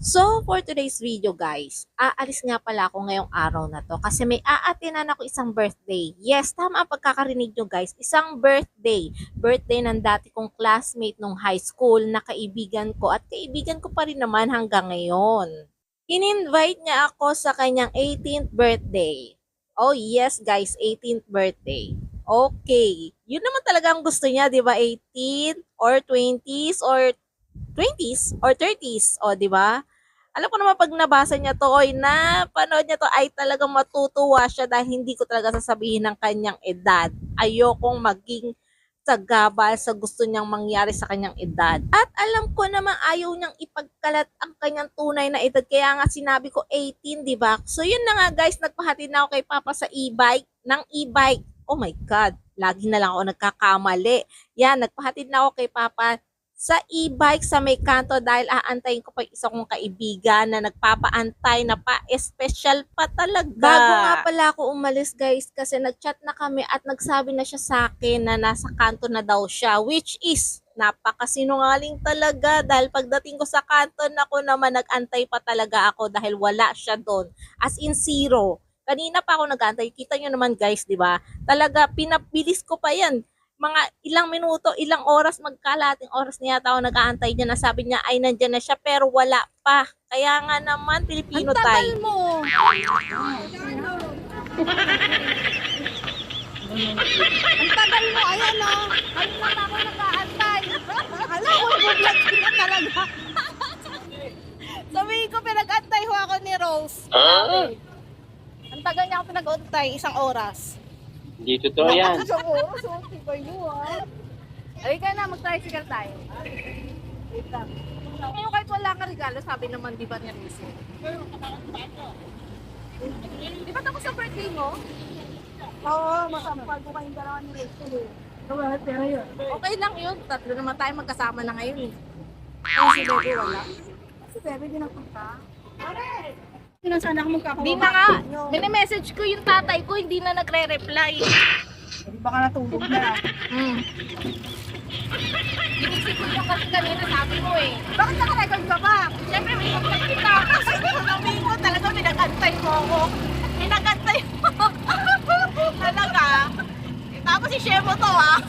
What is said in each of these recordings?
So, for today's video guys, aalis nga pala ako ngayong araw na to kasi may aatinan ako isang birthday. Yes, tama ang pagkakarinig nyo guys, isang birthday. Birthday ng dati kong classmate nung high school na kaibigan ko at kaibigan ko pa rin naman hanggang ngayon. In-invite niya ako sa kanyang 18th birthday. Oh yes guys, 18th birthday. Okay. Yun naman talaga ang gusto niya, di ba? 18 or 20s or 20s or 30s, o di ba? Alam ko naman pag nabasa niya to, oy, na panood niya to, ay talagang matutuwa siya dahil hindi ko talaga sasabihin ng kanyang edad. Ayokong maging sagabal sa gusto niyang mangyari sa kanyang edad. At alam ko naman ayaw niyang ipagkalat ang kanyang tunay na edad. Kaya nga sinabi ko 18, di ba? So yun na nga guys, nagpahatid na ako kay Papa sa e-bike, ng e-bike. Oh my God, lagi na lang ako nagkakamali. Yan, nagpahatid na ako kay Papa sa e-bike sa may kanto dahil aantayin ko pa isa kong kaibigan na nagpapaantay na pa espesyal pa talaga. Bago nga pala ako umalis guys kasi nagchat na kami at nagsabi na siya sa akin na nasa kanto na daw siya which is napakasinungaling talaga dahil pagdating ko sa kanto ako naman nagantay pa talaga ako dahil wala siya doon as in zero. Kanina pa ako nagantay. Kita nyo naman guys, di ba? Talaga, pinabilis ko pa yan mga ilang minuto, ilang oras, magkalating oras niya ako nag-aantay niya na sabi niya ay nandyan na siya pero wala pa. Kaya nga naman, Pilipino tayo. mo. Ang tagal mo, ayan o. Ayun lang ako nag-aantay. Alam ko, bublag ka talaga. Sabihin ko, pinag-antay ho ako ni Rose. Ang tagal niya ako pinag-antay, isang oras. Hindi totoo yan. Isang oras, okay ba yun ha? Halika na, mag-tricycle tayo. Wait lang. Ngayon kahit wala ka regalo, sabi naman di ba ni Rizzo? Di ba tapos sa birthday mo? Oo, masampal ko kayong dalawa ni Rizzo eh. Okay lang yun. Tatlo naman tayo magkasama na ngayon eh. Ay, si Bebe wala. Si Bebe din ang punta. Sinasana ako magkakawa. Di na nga. Mini-message ko yung tatay ko, hindi na nagre-reply. Baka natulog na. Hmm. Inisip ko yung kasi kanina sabi mo eh. Bakit naka-record ka ba? Siyempre may pagkakas kita. Kasi sabi ko talaga pinagantay mo ako. Pinagantay mo. talaga. Eh, Tapos i-share mo to ah.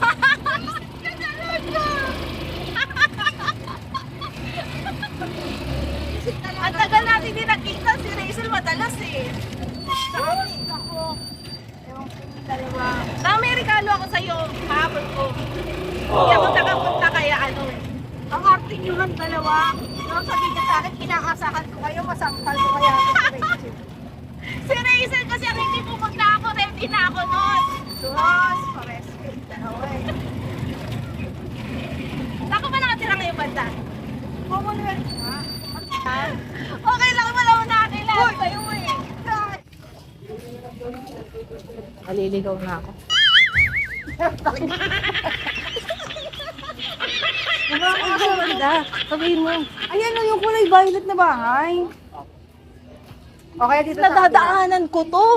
Ang tagal natin din nakita si Rachel madalas eh. Ako. Ewan ko yung dalawa. Tama may regalo ako sa'yo kahapon ko. Hindi ako nakapunta kaya ano eh. Ang arte nyo ng dalawa. Nung sabi niya sa akin, kinakasakan ko kayo, masampal ko kaya ako sa Rachel. Si Rachel kasi ang hindi pumunta ako, ready na ako noon. Diyos, pares kayo dalawa eh. Saan ka ba nakatira ngayong banda? Commonwealth nga. Okay lang, wala mo nakakilala sa'yo eh. Naliligaw na ako. Nakakaganda. Sabihin mo. Ayan o, yung kulay violet na bahay. Okay, dito sa Nadadaanan ko to.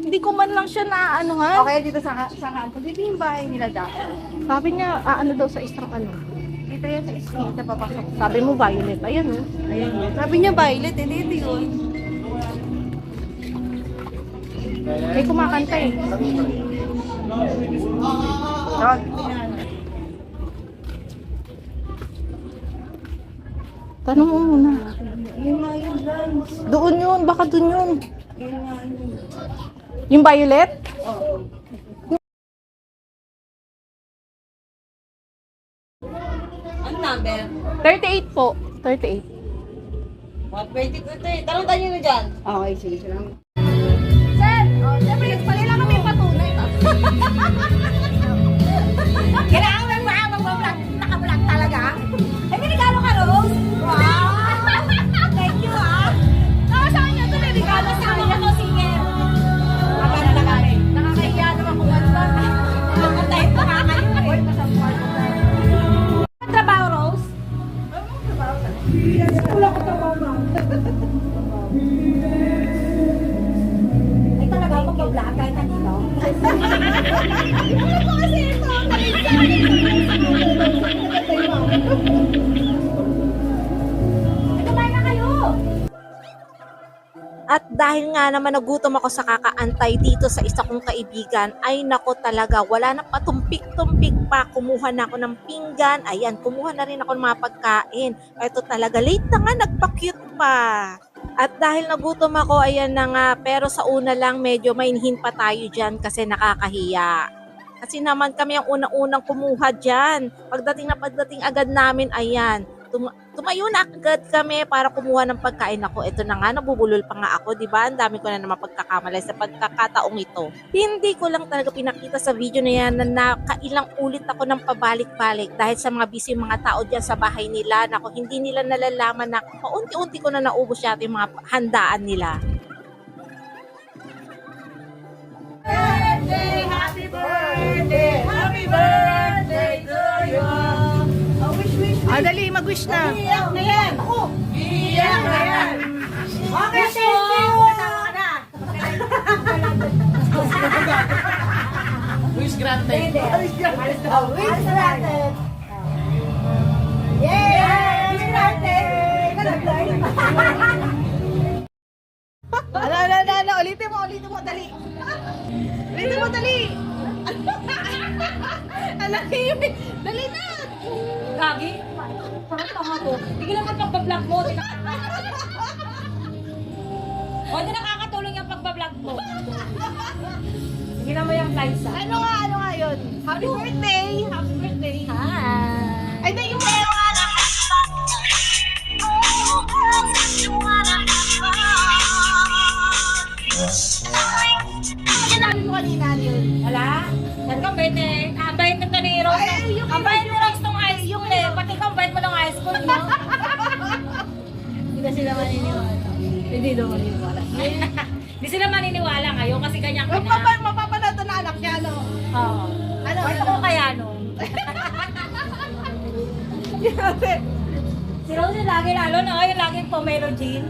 Hindi ko man lang siya naaanuhan. Okay, dito sa sa kanto. Dito yung bahay nila dati. Sabi niya, aano daw sa isang ano. Dito yan sa na papasok. Sabi mo, violet. Ayan oh. Ayan yun. Sabi niya violet, eh, dito yun. May kumakanta eh. Dog. Tanong mo muna. Doon yun, baka doon yun. Yung violet? Ano number? 38 po. 38. 120 ko ito eh. Tanong tayo nyo dyan. Okay, sige. Salamat. Sir, oh, siyempre, pali lang kami patunay. Kailangan mo ba mag-vlog? Naka-vlog talaga? Ay, may regalo ka, Rose? Wow! Thank you, ah! Tama sa kanya ito, may regalo sa Kasama kanya. ko to, na kami? Nakakahiya naman kung ano ba. Ako tayo makakayo eh. Ang trabaho, Rose? Ay, Ano po kasi ito? At dahil nga naman nagutom ako sa kakaantay dito sa isa kong kaibigan, ay nako talaga, wala na patumpik-tumpik pa. Kumuha na ako ng pinggan. Ayan, kumuha na rin ako ng mga pagkain. Ito talaga, late na nga, nagpa-cute pa. At dahil nagutom ako, ayan na nga. Pero sa una lang, medyo mainhin pa tayo dyan kasi nakakahiya. Kasi naman kami ang unang-unang kumuha dyan. Pagdating na pagdating agad namin, ayan, tum- tumayo na agad kami para kumuha ng pagkain ako. Ito na nga, nabubulol pa nga ako, di ba? Ang dami ko na naman pagkakamalay sa pagkakataong ito. Hindi ko lang talaga pinakita sa video na yan na nakailang ulit ako ng pabalik-balik dahil sa mga busy mga tao dyan sa bahay nila. Nako, hindi nila nalalaman na paunti-unti ko na naubos yata yung mga handaan nila. Ah, dali, mag-wish na. Okay, Luis Grande. Luis granted. Yay! Luis granted! Ano, ano, ano, ano, ulitin mo, ulitin mo, dali. Ulitin mo, dali. Alam dali na. Gagi? Parang tanga ko. Tigilan mo pagbablog mo. Tina- o, di nakakatulong yung pagbablog mo. Tigilan mo yung ah. Ano nga, ano nga yun? Happy birthday! Happy birthday! Hi! Ay, di, yung sinabi mo kanina yun. Wala? Kang bait eh. Ang bait ng ni Rose. Ay, yung- Ang bait ni sila maniniwala. Hindi na maniniwala. Hindi sila maniniwala ngayon kasi ganyan ka na. Mapapa, mapapanood na anak niya, ano? Oo. Ano, Ano ko kaya nun? Si Rose yung lagi lalo na yung laging pomelo jean.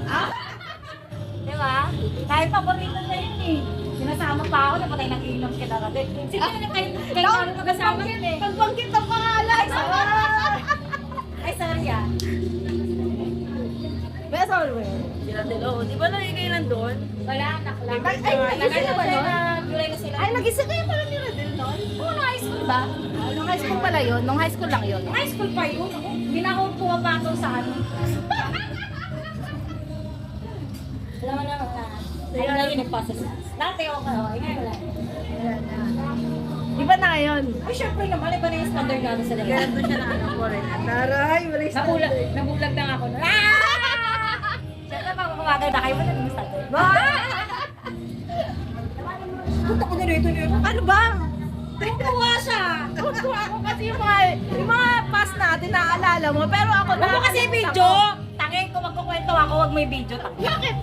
Di ba? Kahit paborito na yun eh. Sinasama pa ako na patay nang inom kita. Sino yung kay kay Lalo kasama yun eh. Ang pangalan. May asawa ba yun? Sila Delo. Di ba nalagay nandun? Wala, naklang. Ay, ay, nag-isip na ba nun? July na sila. Ay, nag-isa kayo pala ni Radel noon? Oo, nung high school ba? Ah, nung high school pala yun? Nung high school lang yun? Nung high school pa yun. Ako, Hindi na ako pumapatong sa ano. Alam mo naman na. Ano na yun nagpasa sa Dati ako ka. Oh, ngayon wala. Iba na ngayon. Ay, syempre naman. Iba na yung standard namin sa dalawa. Ganito siya na ano rin. Taray, wala Nabulag, nabulag lang ako. Ah! Siyempre, pag kumaganda kayo, ba naging standard? Punta ko na rito nito. Ano ba? Tuwa siya. Tuwa ako kasi yung mga, yung mga past natin naaalala mo. Pero ako Huwag mo kasi video. Tangin ko magkukwento ako, huwag may video. Bakit?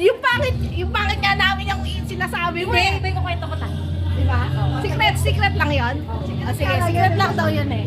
yung pangit, yung pangit nga namin yung sinasabi mo Hindi, eh. iba yung kwento ko tayo. Diba? Secret, secret lang yon. Oh, sige, secret lang daw yun eh.